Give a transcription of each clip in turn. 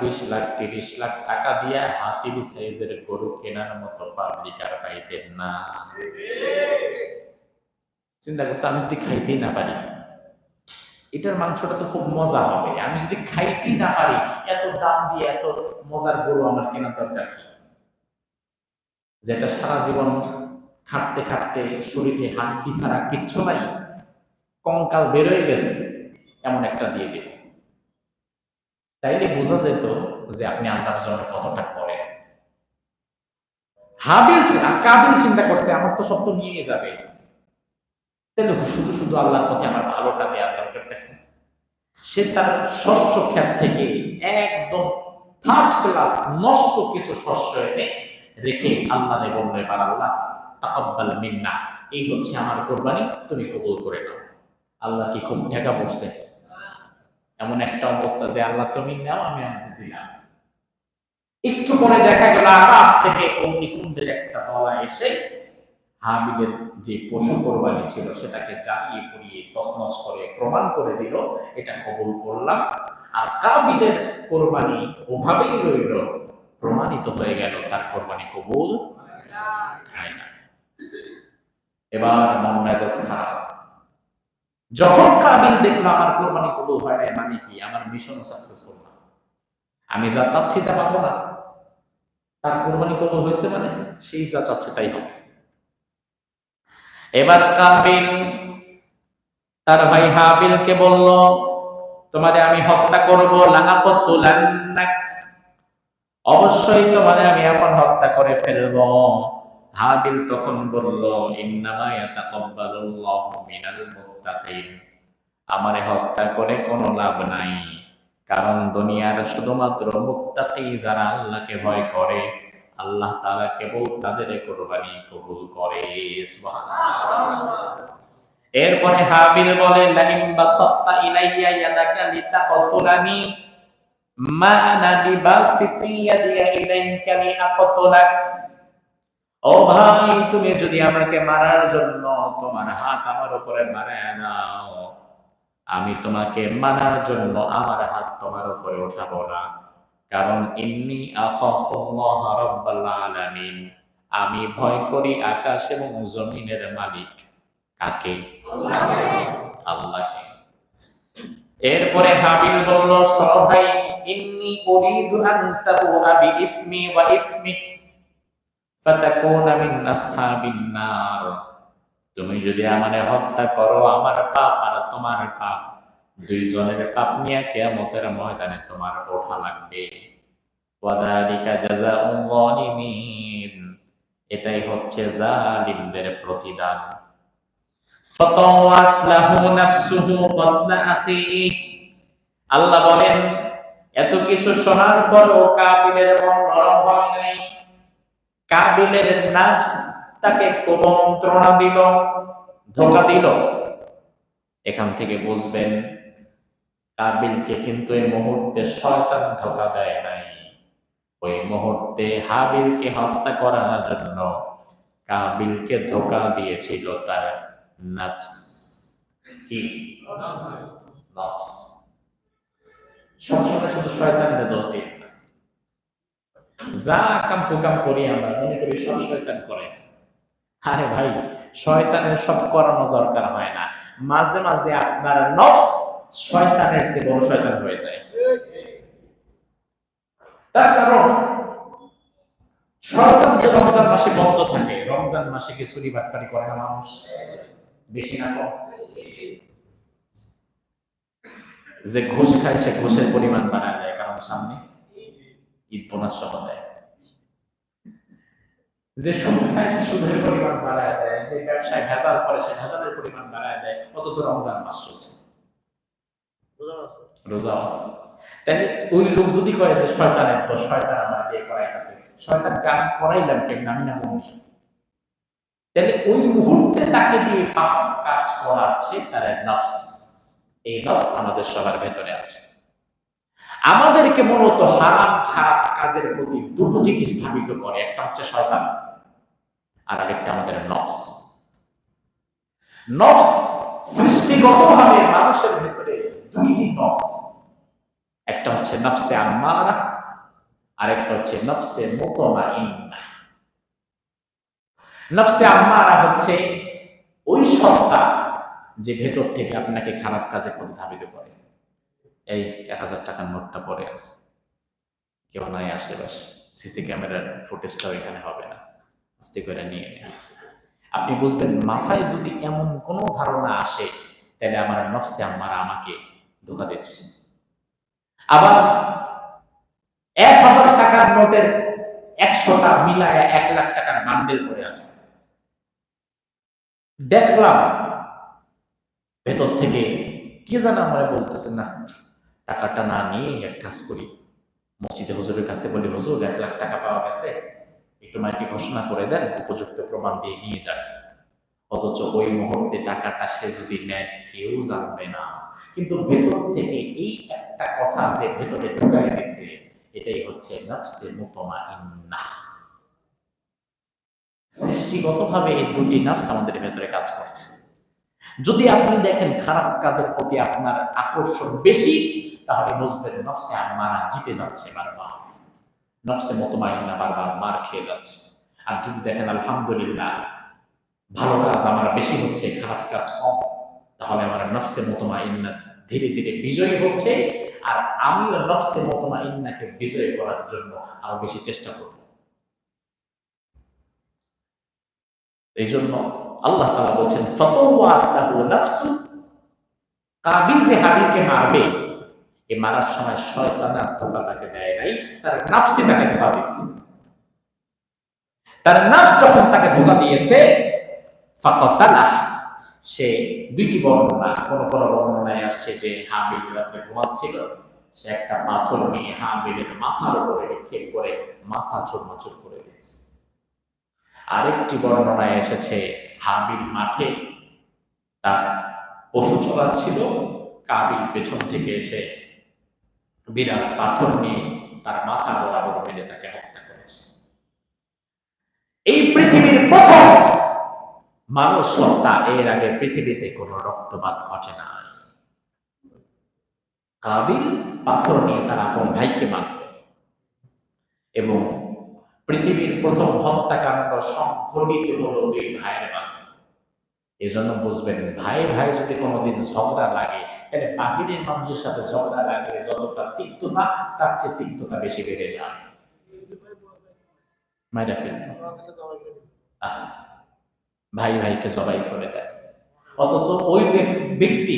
বিশ লাখ, তিরিশ লাখ টাকা দিয়ে হাতির সাইজের গরু কেনার মতো পাবলিক আর পাইতেন না। চিন্তা করতে, আমি যদি খাইতেই না পারি, এটার মাংসটা তো খুব মজা হবে। আমি যদি খাইতেই না পারি, এত দাম দিয়ে এত মজার গরু আমার কেনার দরকার কি? যেটা সারা জীবন খাটতে খাটতে শরীরে হাড্ডি ছাড়া কিচ্ছু নাই, কঙ্কাল বেরোয় গেছে, এমন একটা দিয়ে দেব। তাইলে বোঝা যেত যে আপনি আল্লাহর জন্য কতটা করেন। হাবিল কাবিল চিন্তা করছে, আমার তো সব তো নিয়ে যাবে। তাহলে শুধু শুধু আল্লাহর পথে আমার ভালোটা দেওয়ার দরকারটা কি? সে তার শস্য ক্ষেত থেকে একদম থার্ড ক্লাস নষ্ট কিছু শস্য এনে রেখে আল্লাহ বলল এবার আল্লাহ, তাকাব্বাল মিন্না, এই হচ্ছে আমার কোরবানি, তুমি কবুল করে নাও। আল্লাহ কি খুব ঠেকা পড়ছে? এমন একটা অবস্থা যে আল্লাহ, তুমি নাও, আমি আমাকে দিলাম একটু পরে দেখা গেল, আকাশ থেকে অগ্নিকুণ্ডের একটা দলা এসে হাবিলের যে পশু কোরবানি ছিল, সেটাকে জ্বালিয়ে পুড়িয়ে তসনস করে, প্রমাণ করে দিল, এটা কবল করলাম। আর কাবিলের কোরবানি ওভাবেই রইল, প্রমাণিত হয়ে গেল, তার কোরবানি কবুল হয় না। এবার মন মেজাজ খারাপ। যখন কাবিল দেখল আমার কোরবানি কবুল হয় না মানে কি? আমার মিশন সাকসেসফুল না। আমি যা চাচ্ছি তা পাবো না। তার কোরবানি কবুল হয়েছে মানে সেই যা চাচ্ছে তাই হবে। এবার কাবিল তার ভাই হাবিলকে বলল, তোমারে আমি হত্যা করব লানাপতুলান্নাক অবশ্যই তোমারে আমি এখন হত্যা করে ফেলব। হাবিল তখন বলল, ইন্নামা ইয়াতাকাব্বালুল্লাহু মিনাল মুত্তাকিন। আমারে হত্যা করে কোনো লাভ নাই। কারণ দুনিয়ার শুধুমাত্র মুত্তাকি যারা আল্লাহকে ভয় করে, আল্লাহ তাআলা কেবল তাদের কোরবানি কবুল করে। এরপরে হাবিল বলে লাইম বাসাত্তা ইলাইয়া ইয়াদাকা লিতাকতুলানি মা ইলাইকা ও ভাই, তুমি যদি আমাকে মারার জন্য তোমার হাত আমার উপরে বাড়ায় দাও আমি তোমাকে মানার জন্য আমার হাত তোমার উপরে উঠাবো না। কারণ ইন্নি আলামিন। আমি ভয় করি আকাশ এবং জমিনের মালিক। কাকে? আল্লাহকে। এরপরে হাবিল বলল, সবাই, ইন্নি উরিদু আন তাবুআ বিইসমি ওয়া ইসমিক। তুমি যদি আমারে হত্যা করো, আমার পাপ আর তোমার পাপ, দুইজনের পাপ নিয়ে কিয়ামতের ময়দানে তোমার ওঠা লাগবে। এটাই হচ্ছে জালিমদের প্রতিদান। আল্লাহ বলেন, এত কিছু শোনার পরও কাবিলের মন নরম হয় নাই। কাবিলের নাফস তাকে কুমন্ত্রণা দিল, ধোকা দিল। এখান থেকে বুঝবেন, কাবিলকে কিন্তু এই মুহূর্তে শয়তান ধোকা দেয় নাই। ওই মুহূর্তে হাবিলকে হত্যা করার জন্য কাবিলকে ধোকা দিয়েছিল তার নাফস। কি? নফস। সবসময় শুধু শয়তানদের দোষ না যা কাম কুকাম করি আমরা মনে করি সব শয়তান করেছে। আরে ভাই, শয়তানের সব করানো দরকার হয় না। মাঝে মাঝে আপনার নফস শয়তানের চেয়ে বড় শয়তান হয়ে যায়। তার কারণ, শয়তান যে রমজান মাসে বন্ধ থাকে, রমজান মাসে কি চুরি বাটপারি করে না মানুষ? বেশি না কম। যে ঘুষ খায়, সে ঘুষের পরিমাণ বাড়ায় দেয় কারণ সামনে। ঈদ বোনাস সহ দেয়। যে সুদ খায় সে সুদের পরিমাণ বাড়ায় দেয় যে ব্যবসায় ভেজাল করে সে ভেজালের পরিমাণ বাড়ায় দেয় অথচ রমজান মাস চলছে। রোজা মাস তাহলে ওই লোক যদি কয় যে শয়তানের তো শয়তান আমার বিয়ে আছে আমি করাইলাম আমি না মনে তাহলে ওই মুহূর্তে তাকে দিয়ে পাপ কাজ করাচ্ছে তার নফস। এই নফস আমাদের সবার ভেতরে আছে। আমাদেরকে মূলত হারাম, খারাপ কাজের প্রতি দুটো জিনিস ধাবিত করে। একটা হচ্ছে শয়তান, আর আরেকটা আমাদের নফস। নফস সৃষ্টিগতভাবে মানুষের ভেতরে দুইটি নফস। একটা হচ্ছে নফসে আম্মারা আর একটা হচ্ছে নফসে মুতমাইন্না। নফসে আম্মারা হচ্ছে ওই সত্তা যে ভেতর থেকে আপনাকে খারাপ কাজে পথে ধাবিত করে। এই এক হাজার টাকার নোটটা পড়ে আছে। কেউ নাই আশেপাশে। সিসি ক্যামেরার ফুটেজটাও এখানে হবে না। আস্তে করে নিয়ে নেন আপনি বুঝবেন, মাথায় যদি এমন কোনো ধারণা আসে, তাহলে আমার নফসে আম্মারা আমাকে ধোকা দিচ্ছে। আবার এক হাজার টাকার নোটের একশোটা মিলায় এক লাখ টাকার বান্ডেল করে আছে। দেখলাম, ভেতর থেকে কে জানে আমরা বলতেছে, না টাকাটা না নিয়ে এক কাজ করি। মসজিদে হুজুরের কাছে বলি, হুজুর, এক লাখ টাকা পাওয়া গেছে। একটু মাইকে ঘোষণা করে দেন, উপযুক্ত প্রমাণ দিয়ে নিয়ে যান। অথচ ওই মুহূর্তে টাকাটা সে যদি নেয়, কেউ জানবে না। কিন্তু ভেতর থেকে এই একটা কথা যে ভেতরে ঢুকাই দিছে, এটাই হচ্ছে নফসে মুতমা ইন্না সৃষ্টিগতভাবে এই দুটি নফস আমাদের ভেতরে কাজ করছে। যদি আপনি দেখেন খারাপ কাজের প্রতি আপনার আকর্ষণ বেশি, তাহলে বুঝবেন নফসে আমারা জিতে যাচ্ছে বারবার। নফসে মতমাইন্না বারবার মার খেয়ে যাচ্ছে। আর যদি দেখেন, আলহামদুলিল্লাহ, ভালো কাজ আমার বেশি হচ্ছে, খারাপ কাজ কম, তাহলে আমার নফসে মতমাইন্না ধীরে ধীরে বিজয়ী হচ্ছে। আর আমিও নফসে মতমাইন্নাকে বিজয় করার জন্য আরও বেশি চেষ্টা করব। এই জন্য আল্লাহ তালা বলছেন, ফাতাওয়াত লাহু কাবিল যে হাবিলকে মারবে, এ মারার সময় শয়তান ধোকা তাকে দেয় নাই, তার নাফসি তাকে ধোকা দিয়েছে। তার নাফ যখন তাকে ধোকা দিয়েছে, ফাকাতালাহ, সে দুইটি বর্ণনা, কোন কোন বর্ণনায় আসছে যে হাবিল রাত্রে ঘুমাচ্ছিল, সে একটা পাথর নিয়ে হাবিলের মাথার উপরে নিক্ষেপ করে মাথা চুরমাচুর করে দিয়েছে। আরেকটি বর্ণনায় এসেছে হাবিল মাঠে তার পশু চলাচ্ছিল। কাবিল পেছন থেকে এসে বিরাট পাথর নিয়ে তার মাথা বরাবর মেলে তাকে হত্যা করেছে। এই পৃথিবীর প্রথম মানুষ হত্যা, এর আগে পৃথিবীতে কোনো রক্তপাত ঘটে না কাবিল পাথর নিয়ে তার আপন ভাইকে মারবে এবং পৃথিবীর প্রথম হত্যাকাণ্ড সংঘটিত হলো দুই ভাইয়ের মাঝে। এজন্য বুঝবেন, ভাই ভাই যদি কোনোদিন ঝগড়া লাগে, তাহলে বাহিরের মানুষের সাথে ঝগড়া লাগলে যতটা তিক্ততা, তার চেয়ে তিক্ততা বেশি বেড়ে যায়। ভাই ভাইকে সবাই করে দেয়। অথচ ওই ব্যক্তি,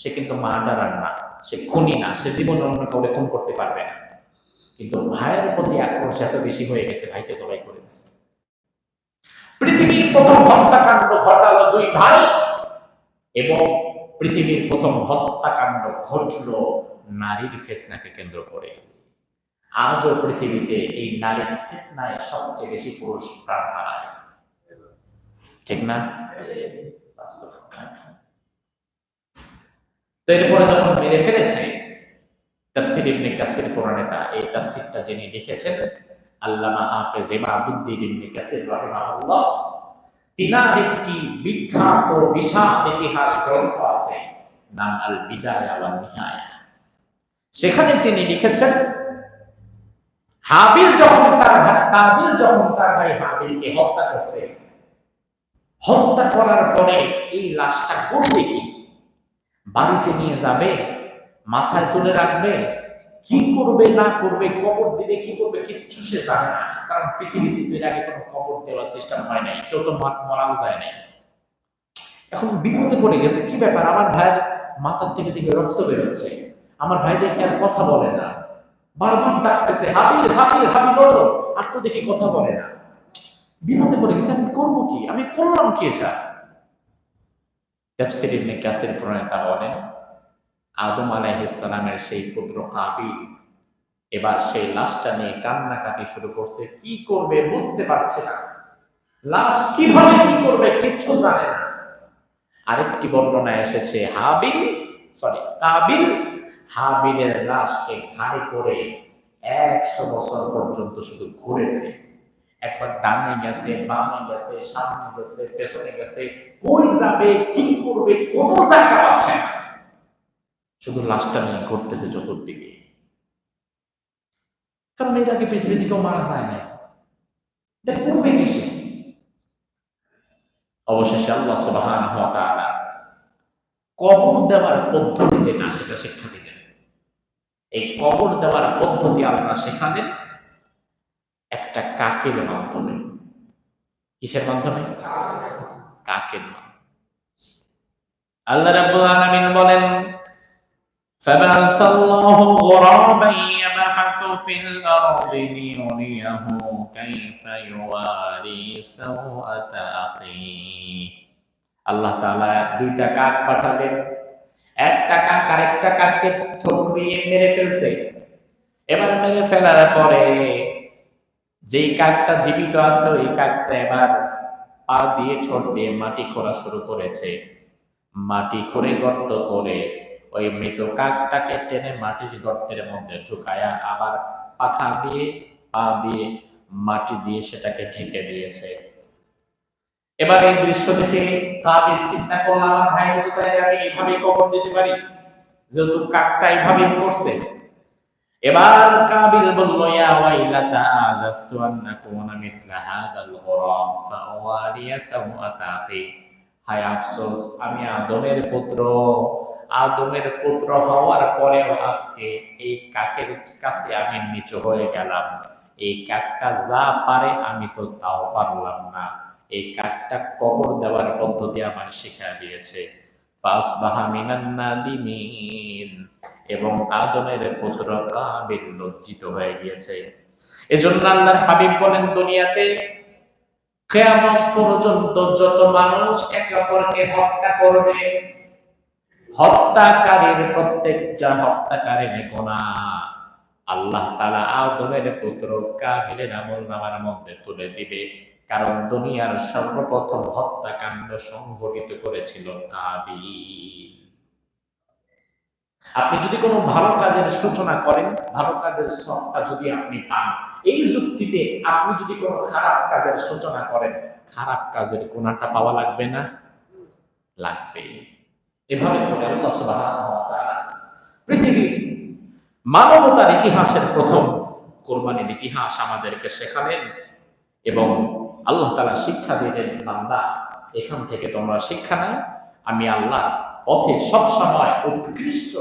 সে কিন্তু মার্ডারার না, সে খুনি না, সে জীবনে অন্য কাউকে খুন করতে পারবে না। কিন্তু ভাইয়ের প্রতি আক্রোশ এত বেশি হয়ে গেছে, ভাইকে সবাই করে দিচ্ছে পৃথিবীর প্রথম হত্যাকাণ্ড ঘটালো দুই ভাই এবং পৃথিবীর প্রথম হত্যাকাণ্ড ঘটলো নারীর ফেতনাকে কেন্দ্র করে। আজও পৃথিবীতে এই নারীর ফেতনায় সবচেয়ে বেশি পুরুষ প্রাণ হারায়। ঠিক না? তো এরপরে যখন মেরে ফেলেছে তাফসির ইবনে কাসির কোরআনেতা এই তাফসিরটা যিনি লিখেছেন, আল্লামা হাফেজ ইমাদুদ্দিন ইবনে কাসির রাহিমাহুল্লাহ একটি বিখ্যাত, বিশাল ইতিহাস গ্রন্থ আছে, নাম আল বিদায়া ওয়ান নিহায়া। সেখানে তিনি লিখেছেন, হাবিল যখন তার কাবিল যখন তার ভাই হাবিলকে হত্যা করছে, হত্যা করার পরে এই লাশটা করবে কি? বাড়িতে নিয়ে যাবে মাথায় তুলে রাখবে, কি করবে, না করবে, কবর দিবে, কি করবে, কিচ্ছু সে জানে না। কারণ পৃথিবীতে তো এর আগে কোনো কবর দেওয়ার সিস্টেম হয় নাই, কেউ তো মরাও যায় নাই। এখন বিপদে পড়ে গেছে, কি ব্যাপার? আমার ভাইয়ের মাথার থেকে দেখে রক্ত বেরোচ্ছে। আমার ভাই দেখে আর কথা বলে না। বারবার ডাকতেছে, হাবিল হাবিল হাবিল বলো আর তো দেখি কথা বলে না। বিপদে পড়ে গেছে, আমি করব কি? আমি করলাম কি এটা? ইবনে কাসির প্রণেতা বলেন। আদম আলাইহিসসালামের সেই পুত্র কাবিল। এবার সেই লাশটা নিয়ে কান্নাকাটি শুরু করছে। কি করবে বুঝতে পারছে না। লাশ কীভাবে কি করবে কিচ্ছু জানে না। আরেকটি বর্ণনা এসেছে, হাবিল সরি কাবিল হাবিলের লাশকে ঘাড়ে করে একশো বছর পর্যন্ত শুধু ঘুরেছে। একবার ডানে গেছে, বামে গেছে, সামনে গেছে, পেছনে গেছে, কই যাবে, কি করবে কোনো জায়গা পাচ্ছে না। শুধু লাশটা নিয়ে ঘুরতেছে চতুর্দিকে। কারণ এর আগে পৃথিবীতে কেউ মারা যায় না এটা করবে কিসে? অবশেষে আল্লাহ সুবহানাহু ওয়া তাআলা কবর দেওয়ার পদ্ধতি যেটা, সেটা শিক্ষা দিলেন। এই কবর দেওয়ার পদ্ধতি আল্লাহ শেখালেন একটা কাকের মাধ্যমে। কিসের মাধ্যমে? কাকের মাধ্যমে। আল্লাহ রাব্বুল আলামিন বলেন فبعث الله غرابا يبحث في الأرض ليريه كيف يواري سوءة أخيه আল্লাহ তাআলা দুইটা কাক পাঠালেন একটা কাক আরেকটা কাককে ঠকিয়ে মেরে ফেলছে এবার মেরে ফেলার পরে যেই কাকটা জীবিত আছে ওই কাকটা এবার পা দিয়ে ঠোঁট দিয়ে মাটি খোঁড়া শুরু করেছে মাটি খুঁড়ে গর্ত করে ওই মৃত কাকটাকে টেনে মাটির গর্তের মধ্যে ঢুকায়া আবার পাখা দিয়ে, পা দিয়ে মাটি দিয়ে সেটাকে ঢেকে দিয়েছে। এবার এই দৃশ্য দেখে কাবিল চিন্তা করলাম আমার ভাই, তো তাই আমি এইভাবে কবর দিতে পারি? যেহেতু কাকটা এইভাবেই করছে। এবার কাবিল বলল, ইয়া ওয়াইলাতা আজাস্তু আন নাকুনা হাদাল গুরাম, ফাওয়ারিয়া সাওয়াতা আখি। হায় আফসোস, আমি আদমের পুত্র। আদমের পুত্র হওয়ার পরেও আজকে এই কাকের কাছে আমি নিচু হয়ে গেলাম। এই কাকটা যা পারে আমি তো তাও পারলাম না। এই কাকটা কবর দেওয়ার পদ্ধতি আমার শিখা দিয়েছে। এবং আদমের পুত্র কাবিল লজ্জিত হয়ে গিয়েছে। এজন্য আল্লাহর হাবিব বলেন, দুনিয়াতে কেয়ামত পর্যন্ত যত মানুষ একে অপরকে হত্যা করবে হত্যাকারীর প্রত্যেকটা হত্যাকারীর গোনা আল্লাহ তালা আদমের পুত্র কাবিলের আমল নামার মধ্যে তুলে দিবে, কারণ দুনিয়ার সর্বপ্রথম হত্যাকাণ্ড সংঘটিত করেছিল কাবিল। আপনি যদি কোনো ভালো কাজের সূচনা করেন, ভালো কাজের সবটা যদি আপনি পান, এই যুক্তিতে আপনি যদি কোনো খারাপ কাজের সূচনা করেন, খারাপ কাজের গুণাটা পাওয়া লাগবে না? লাগবে এভাবে করে আল্লাহ সুবাহ পৃথিবীর মানবতার ইতিহাসের প্রথম কোরবানির ইতিহাস আমাদেরকে শেখালেন এবং আল্লাহ তালা শিক্ষা দিলেন, বান্দা, এখান থেকে তোমরা শিক্ষা নাও, আমি আল্লাহ পথে সবসময় উৎকৃষ্ট